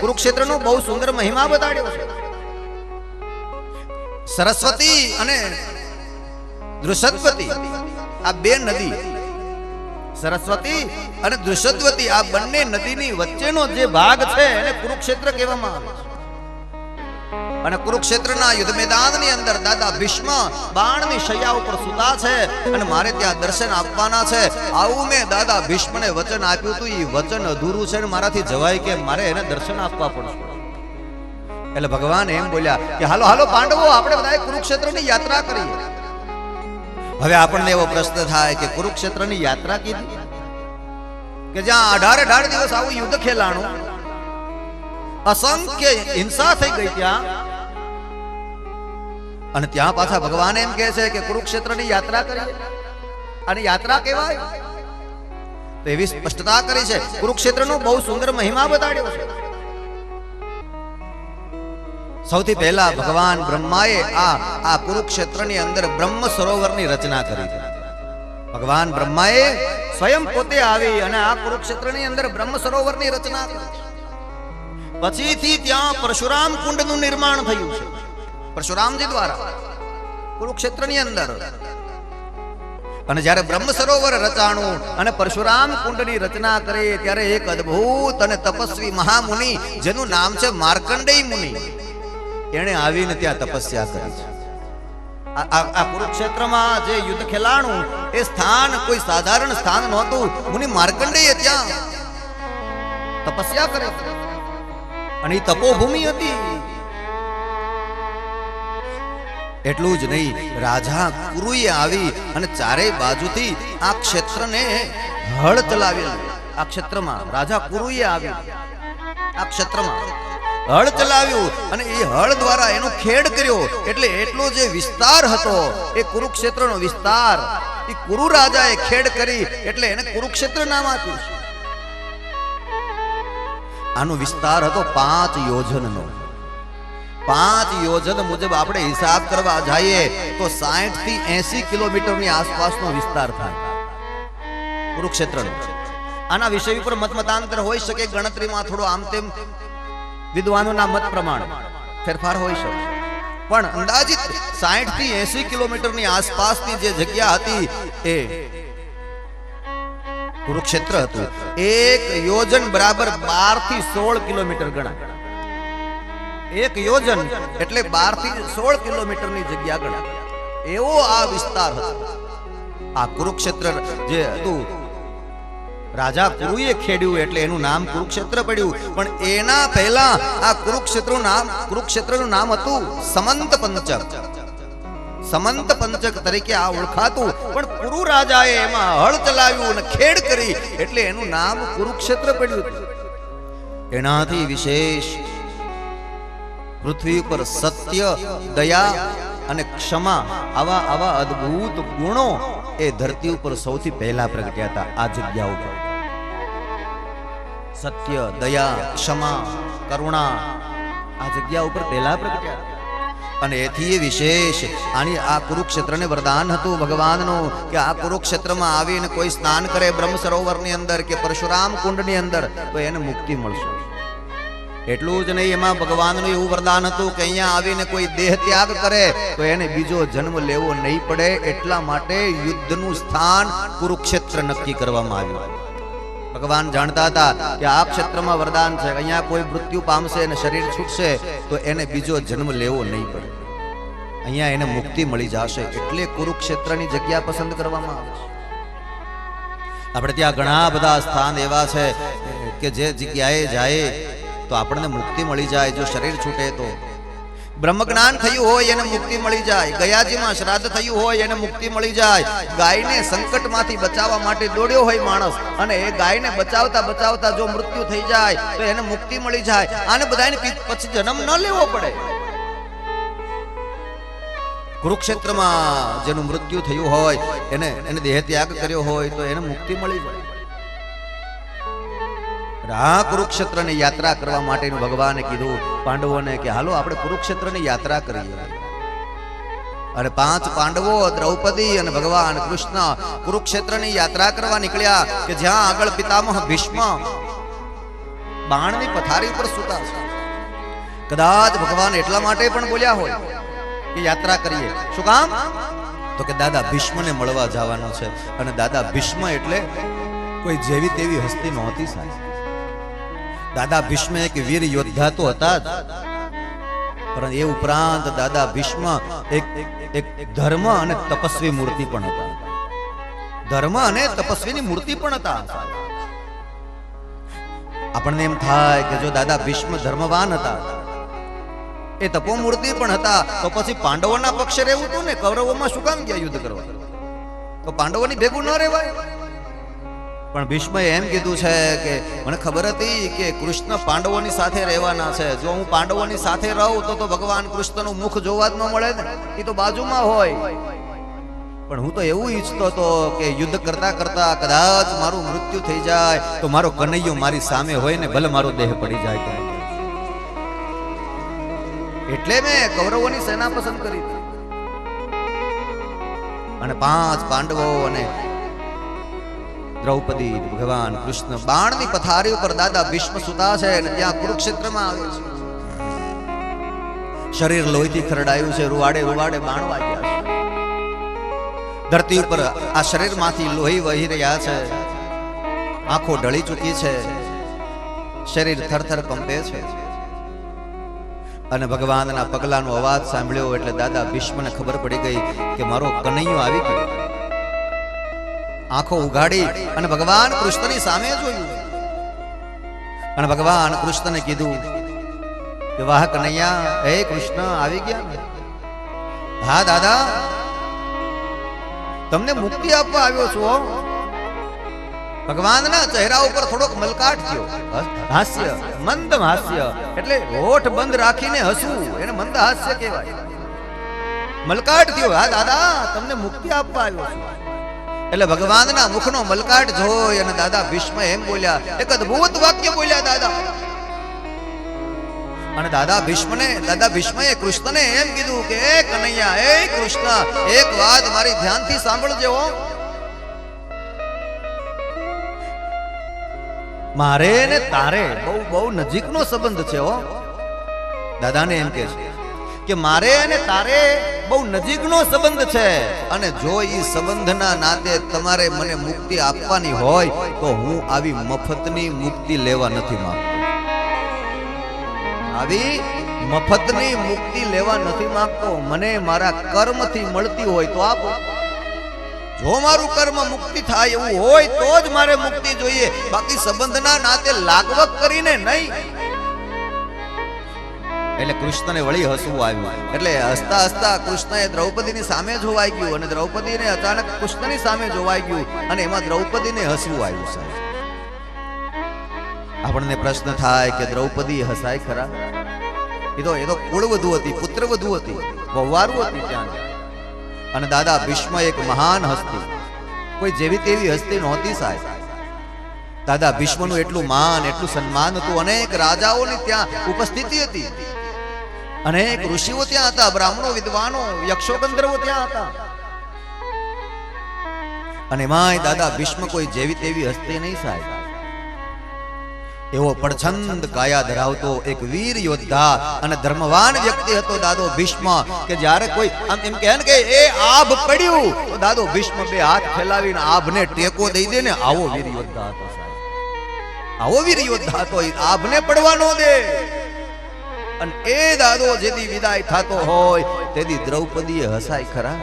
કુરુક્ષેત્રનો બહુ સુંદર મહિમા બતાડ્યો છે. સરસ્વતી અને દૃષદવતી આ બે નદી, સરસ્વતી અને દૃષદવતી આ બંને નદીની વચ્ચેનો જે ભાગ છે એને કુરુક્ષેત્ર કહેવામાં આવે છે. અને કુરુક્ષેત્રના યુદ્ધ મેદાનની અંદર દાદા ભીષ્મ બાણની શૈયા ઉપર સુતા છે અને મારે ત્યાં દર્શન આપવાના છે. આવું મેં દાદા ભીષ્મને વચન આપ્યું હતું. એ વચન અધૂરું છે ને મારાથી જવાય કે મારે એને દર્શન આપવા પડશે. એટલે ભગવાન એમ બોલ્યા કે, હાલો હાલો, પાંડવો, આપણે બધા કુરુક્ષેત્રની યાત્રા કરીએ હવે આપણને એવો પ્રશ્ન થાય કે કુરુક્ષેત્રની યાત્રા કીધી? કે જ્યાં અઢાર અઢાર દિવસ આવું યુદ્ધ ખેલાણું? અસંખ્ય હિંસા થઈ ગઈ ત્યાં. અને ત્યાં પાછા ભગવાન એમ કહે છે કે કુરુક્ષેત્રની યાત્રા કરીએ. અને યાત્રા કહેવાય. તો એવી સ્પષ્ટતા કરી છે. કુરુક્ષેત્રનો બહુ સુંદર મહિમા બતાડ્યો છે. સૌથી પહેલા ભગવાન બ્રહ્માએ આ આ કુરુક્ષેત્રની અંદર બ્રહ્મ સરોવરની રચના કરી. ભગવાન બ્રહ્માએ સ્વયં પોતે આવી અને આ કુરુક્ષેત્રની અંદર બ્રહ્મ સરોવરની રચના કરી. પછીથી ત્યાં પરશુરામ કુંડનું નિર્માણ થયું છે. પરશુરામજી દ્વારા કુરુક્ષેત્રની અંદર. અને જ્યારે બ્રહ્મ સરોવર રચાણું અને પરશુરામ કુંડની રચના કરે ત્યારે એક અદ્ભુત અને તપસ્વી મહામુનિ, જેનું નામ છે માર્કંડેય મુનિ, એણે આવીને ત્યાં તપસ્યા કરી છે. આ- કુરુક્ષેત્રમાં જે યુદ્ધ ખેલાણું, એ સ્થાન કોઈ સાધારણ સ્થાન નહોતું. મુનિ માર્કંડેય ત્યાં તપસ્યા કરે અને એ તપોભૂમિ હતી. એટલું જ નહીં, રાજા કુરુએ આવી અને ચારેય બાજુથી આ ક્ષેત્રને હળ ચલાવેલું. આ ક્ષેત્રમાં રાજા કુરુએ આવી આ ક્ષેત્રમાં હળ ચલાવ્યું અને એ હળ દ્વારા એનો ખેડ કર્યો. એટલે એટલો જે વિસ્તાર હતો, એ કુરુક્ષેત્રનો વિસ્તાર, એ કુરુ રાજાએ ખેડ કરી એટલે એને કુરુક્ષેત્ર નામ આપ્યું. આનો વિસ્તાર હતો પાંચ યોજનનો. પાંચ યોજન મુજબ આપણે હિસાબ કરવા જઈએ તો 60 થી 80 કિલોમીટરની આસપાસનો વિસ્તાર થાય. કુરુક્ષેત્રનો. આના વિષય ઉપર મતમતાંતર હોઈ શકે, ગણતરીમાં થોડો આમ તેમ વિદ્વાનોના મત પ્રમાણે ફેરફાર હોઈ શકે. પણ અંદાજિત 60 થી 80 કિલોમીટરની આસપાસની જે જગ્યા હતી એ કુરુક્ષેત્ર હતું. એક યોજન બરાબર બારથી સોળ કિલોમીટર ગણાય. એક યોજન એટલે બારથી 16 કિલોમીટરની જગ્યા આગળ એવો આ વિસ્તાર હતો. આ કુરુક્ષેત્ર જે હતું, રાજા કુરુએ ખેડ્યું એટલે એનું નામ કુરુક્ષેત્ર પડ્યું. પણ એના પહેલા આ કુરુક્ષેત્રનું નામ કુરુક્ષેત્રનું નામ હતું સમંત પંચક. સમંત પંચક તરીકે આ ઓળખાતું. પણ કુરુ રાજાએ એમાં હળ ચલાવ્યું અને ખેડ કરી એટલે એનું નામ કુરુક્ષેત્ર પડ્યું. એનાથી વિશેષ પૃથ્વી ઉપર સત્ય, દયા અને ક્ષમા આવા આવા અદ્ભુત ગુણો એ ધરતી ઉપર સૌથી પહેલા પ્રગટ્યા હતા. આ જગ્યા ઉપર. સત્ય, દયા, ક્ષમા, કરુણા આ જગ્યા ઉપર પહેલા પ્રગટ્યા. અને એથી વિશેષ આની આ કુરુક્ષેત્રને વરદાન હતું ભગવાનનું કે આ કુરુક્ષેત્રમાં આવીને કોઈ સ્નાન કરે બ્રહ્મ સરોવરની અંદર કે પરશુરામ કુંડની અંદર, તો એને મુક્તિ મળશે. એટલું જ નહીં, એમાં ભગવાનનું એવું વરદાન હતું કે અહીંયા આવીને કોઈ દેહ ત્યાગ કરે, તો એને બીજો જન્મ લેવો નહીં પડે. એટલા માટે યુદ્ધનું સ્થાન કુરુક્ષેત્ર નક્કી કરવામાં આવ્યું. ભગવાન જાણતા હતા કે આ ક્ષેત્રમાં વરદાન છે. અહીંયા કોઈ મૃત્યુ પામશે અને શરીર છૂટશે, તો એને બીજો જન્મ લેવો નહીં પડે. અહીંયા એને મુક્તિ મળી જશે એટલે કુરુક્ષેત્રની જગ્યા પસંદ કરવામાં આવે છે. આપણે ત્યાં ઘણા બધા સ્થાન એવા છે કે જે જગ્યાએ જાય તો આપણને મુક્તિ મળી જાય. જો શરીર છૂટે તો બ્રહ્મ જ્ઞાન થયું હોય એને મુક્તિ મળી જાય. ગયાજીમાં શ્રાદ્ધ થયું હોય એને મુક્તિ મળી જાય. ગાયને સંકટમાંથી બચાવવા માટે દોડ્યો હોય માણસ અને એ ગાયને બચાવતા બચાવતા જો મૃત્યુ થઈ જાય, તો એને મુક્તિ મળી જાય. આને બધાને પછી જન્મ ન લેવો પડે. કુરુક્ષેત્રમાં જેનું મૃત્યુ થયું હોય, એને એને દેહ ત્યાગ કર્યો હોય, તો એને મુક્તિ મળી જાય. આ કુરુક્ષેત્રની યાત્રા કરવા માટેનું ભગવાને કીધું, પાંડવોને કે, હાલો, આપણે કુરુક્ષેત્રની યાત્રા કરીએ. અને પાંચ પાંડવો, દ્રૌપદી અને ભગવાન કૃષ્ણ કુરુક્ષેત્રની યાત્રા કરવા નીકળ્યા કે જ્યાં આગળ પિતામહ ભીષ્મ બાણની પથારી ઉપર સૂતા છે કદાચ ભગવાન એટલા માટે પણ બોલ્યા હોય કે યાત્રા કરીએ. શું કામ? તો કે, દાદા, ભીષ્મને મળવા જવાનો છે. અને દાદા, ભીષ્મ એટલે કોઈ જેવી તેવી હસ્તી નહોતી સાહેબ. દાદા ભીષ્મ એક વીર યોદ્ધા તો હતા જ. પરંતુ એ ઉપરાંત દાદા ભીષ્મ એક એક ધર્મ અને તપસ્વી મૂર્તિ પણ હતા. ધર્મ અને તપસ્વીની મૂર્તિ પણ હતા. આપણને એમ થાય કે જો દાદા ભીષ્મ ધર્મવાન હતા, એ તપોમૂર્તિ પણ હતા, તો પછી પાંડવોના પક્ષે રહેવું હતું ને? કૌરવોમાં શું કામ ગયા યુદ્ધ કરવા? તો પાંડવોની ભેગું ન રહેવાય. પણ ભીષ્મએ એમ કીધું છે કે મને ખબર હતી કે કૃષ્ણ પાંડવોની સાથે રહેવાના છે. જો હું પાંડવોની સાથે રહું તો તો ભગવાન કૃષ્ણનું મુખ જોવા જ ન મળે ને. એ તો બાજુમાં હોય. પણ હું તો એવું ઈચ્છતો હતો કે યુદ્ધ કરતા કરતા કદાચ મારું મૃત્યુ થઈ જાય તો મારો કનૈયો મારી સામે હોય ને ભલે મારો દેહ પડી જાય. એટલે મેં કૌરવોની સેના પસંદ કરી. અને પાંચ પાંડવો અને દ્રૌપદી, ભગવાન કૃષ્ણ બાણની પથારી ઉપર દાદા ભીષ્મ સુતા છે અને ત્યાં કુરુક્ષેત્રમાં આવે છે. શરીર લોહીથી ખરડાયું છે, રૂવાડે રૂવાડે બાણ વાગ્યા છે. ધરતી ઉપર આ શરીરમાંથી લોહી વહી રહ્યા છે. આંખો ઢળી ચૂકી છે. શરીર થરથર કંપે છે. અને ભગવાનના પગલાનો અવાજ સાંભળ્યો એટલે દાદા ભીષ્મને ખબર પડી ગઈ કે મારો કનૈયો આવી ગયો. આંખો ઉઘાડી અને ભગવાન કૃષ્ણની સામે જોયું. અને ભગવાન કૃષ્ણને કીધું વાહ કનૈયા, હે કૃષ્ણ, આવી ગયા હા, દાદા. તમને મુક્તિ આપવા આવ્યો છું ભગવાનના ચહેરા ઉપર થોડોક મલકાટ થયો. હાસ્ય, મંદ હાસ્ય. એટલે હોઠ બંધ રાખીને હસવું, એને મંદ હાસ્ય કહેવાય. મલકાટ થયો, હા, દાદા, તમને મુક્તિ આપવા આવ્યો છું. એટલે ભગવાનના મુખનો મલકાટ જોઈ અને દાદા ભીષ્મ એમ બોલ્યા, એક અદ્ભુત વાક્ય બોલ્યા દાદા અને દાદા ભીષ્મને, દાદા ભીષ્મએ કૃષ્ણને એમ કીધું કે, એ કનૈયા, એ કૃષ્ણ, એક વાત મારી ધ્યાનથી સાંભળજો. મારે ને તારે બહુ બહુ નજીકનો સંબંધ છે હો દાદાને એમ કે છે કે, મારે અને તારે બહુ નજીકનો સંબંધ છે. અને જો એ સંબંધના નાતે તમારે મને મુક્તિ આપવાની હોય, તો હું આવી મફતની મુક્તિ લેવા નથી માંગતો. આવી મફતની મુક્તિ લેવા નથી માંગતો, મને મારા કર્મથી મળતી હોય તો આપો. જો મારું કર્મ મુક્તિ થાય એવું હોય, તો જ મારે મુક્તિ જોઈએ. બાકી સંબંધના નાતે લાગવક કરીને નહીં. એટલે કૃષ્ણને વળી હસવું આવ્યું. એટલે હસતા હસતા કૃષ્ણએ દ્રૌપદીની સામે જોવાઈ ગયું અને દ્રૌપદીને અચાનક કૃષ્ણની સામે જોવાઈ ગયું અને એમાં દ્રૌપદીને હસવું આવ્યું, સાહેબ. આપણને પ્રશ્ન થાય કે દ્રૌપદી હસાય ખરા? એ તો એ તો કુળવધુ હતી, પુત્રવધુ હતી, વહવારું હતી ત્યાં. અને દાદા, ભીષ્મ એક મહાન હસ્તી. કોઈ જેવી તેવી હસ્તી નહોતી, સાહેબ. દાદા, ભીષ્મનું એટલું માન, એટલું સન્માન હતું. અનેક રાજાઓની ત્યાં ઉપસ્થિતિ હતી. અનેક ઋષિઓ ત્યાં હતા, બ્રાહ્મણો, વિદ્વાનો યક્ષો ગંધર્વો ત્યાં હતા. અને માય દાદા ભીષ્મ કોઈ જેવી તેવી હસ્તે નહીં સાહેબ. એવો પડછંદ કાયા ધરાવતો એક વીર યોદ્ધા અને ધર્મવાન વ્યક્તિ હતો દાદો ભીષ્મ, કે જ્યારે કોઈ આમ એમ કહે ને કે, એ આભ પડ્યું. તો દાદો ભીષ્મ બે હાથ ફેલાવીને આભને ટેકો દઈ દે ને આવો વીર યોદ્ધા હતો સાહેબ. આવો વીર યોદ્ધા હતો આભને પડવા ન દે. અને એ દાદો જેથી વિદાય થતો હોય, તેથી દ્રૌપદીએ હસાય ખરા.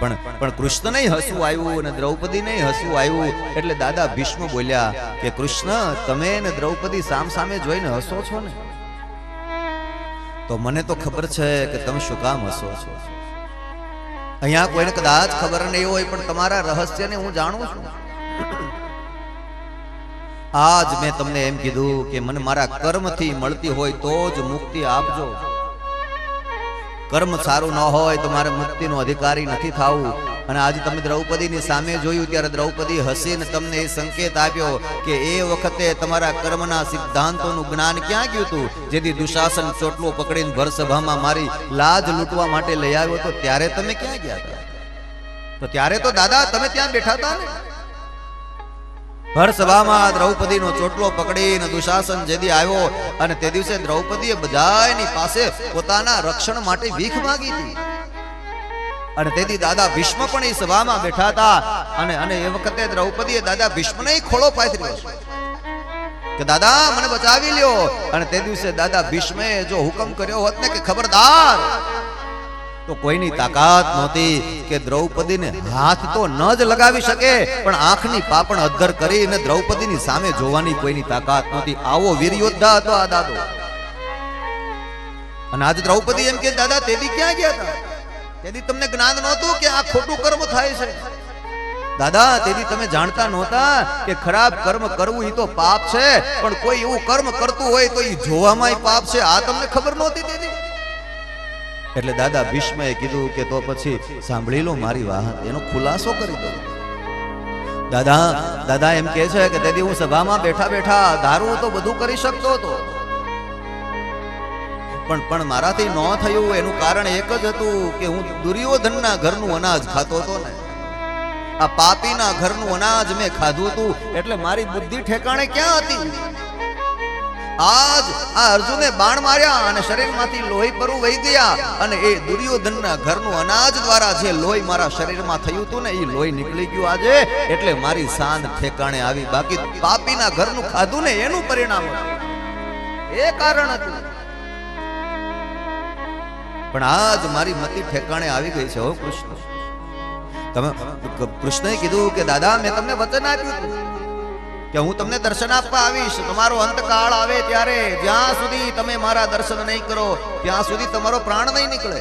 પણ પણ કૃષ્ણને હસવું આવ્યું અને દ્રૌપદીને હસવું આવ્યું, એટલે દાદા ભીષ્મ બોલ્યા કે, કૃષ્ણ, તમે ને દ્રૌપદી સામ સામે જોઈને હસો છો ને? તો મને તો ખબર છે કે તમે શું કામ હસો છો. અહીંયા કોઈને કદાચ ખબર નહીં હોય, પણ તમારા રહસ્યને હું જાણું છું. આજ મેં તમને એમ કીધું કે મને મારા કર્મથી મળતી હોય તો જ મુક્તિ આપજો. કર્મ સારું ન હોય તો મારે મુક્તિનો અધિકારી નથી થવું. અને આજે તમે દ્રૌપદીની સામે જોયું ત્યારે દ્રૌપદી હસીને તમને એ સંકેત આપ્યો કે એ વખતે તમારા કર્મના સિદ્ધાંતોનું જ્ઞાન ક્યાં ગયું હતું? જેથી દુશાસન ચોટલો પકડીને ભર સભામાં મારી લાજ લૂંટવા માટે લઈ આવ્યો તો ત્યારે તમે ક્યાં ગયા હતા? તો ત્યારે તો દાદા, તમે ત્યાં બેઠા હતા ને? ભર સભામાં દ્રૌપદીનો ચોટલો પકડીને દુશાસન જેદી આવ્યો અને તે દિવસે દ્રૌપદીએ બધાની પાસે પોતાના રક્ષણ માટે ભીખ માંગી હતી. અને તેથી દાદા ભીષ્મ પણ એ સભામાં બેઠા હતા અને અને એ વખતે દ્રૌપદીએ દાદા ભીષ્મને ખોળો પાથર્યો કે દાદા, મને બચાવી લ્યો. અને તે દિવસે દાદા ભીષ્મે જો હુકમ કર્યો હોત ને કે ખબરદાર તો કોઈની તાકાત નહોતી કે દ્રૌપદીને હાથ તો ન જ લગાવી શકે પણ આંખની પાપણ અધર કરીને દ્રૌપદીની સામે જોવાની કોઈની તાકાત નહોતી. આવો વીર યોદ્ધા હતો આ દાદો. અને આજ દ્રૌપદી એમ કે દાદા તેદી ક્યાં ગયા હતા? તેદી તમને જ્ઞાન નહોતું કે આ ખોટું કર્મ થાય છે? દાદા તેથી તમે જાણતા નહોતા કે ખરાબ કર્મ કરવું એ તો પાપ છે પણ કોઈ એવું કર્મ કરતું હોય તો એ જોવામાં પાપ છે. આ તમને ખબર નહોતી તેથી એટલે દાદા ભીષ્મએ કીધું કે તો પછી સાંભળી લો મારી વાત. એનો ખુલાસો કરી દો દાદા દાદા એમ કહે છે કે તેથી હું સભામાં બેઠા બેઠા ધારું તો બધું કરી શકતો હતો પણ પણ મારાથી ન થયું એનું કારણ એક જ હતું કે હું દુર્યોધનના ઘરનું અનાજ ખાતો હતો ને. આ પાપીના ઘરનું અનાજ મેં ખાધું હતું. એટલે મારી બુદ્ધિ ઠેકાણે ક્યાં હતી? આજ આ અર્જુને બાણ માર્યા અને શરીરમાંથી લોહી પરું વહી ગયા અને એ દુર્યોધનના ઘરનું અનાજ દ્વારા જે લોહી મારા શરીરમાં થયું હતું ને એ લોહી નીકળી ગયું આજે. એટલે મારી શાન ઠેકાણે આવી. બાકી પાપીના ઘરનું ખાધું ને એનું પરિણામ એ કારણ હતું. પણ આજ મારી મતિ ઠેકાણે આવી ગઈ છે, હો કૃષ્ણ. તમે કૃષ્ણએ કીધું કે, દાદા, મેં તમને વચન આપ્યું કે હું તમને દર્શન આપવા આવીશ, તમારો અંતકાળ આવે ત્યારે જ્યાં સુધી તમે મારા દર્શન નહીં કરો, ત્યાં સુધી તમારો પ્રાણ નહીં નીકળે.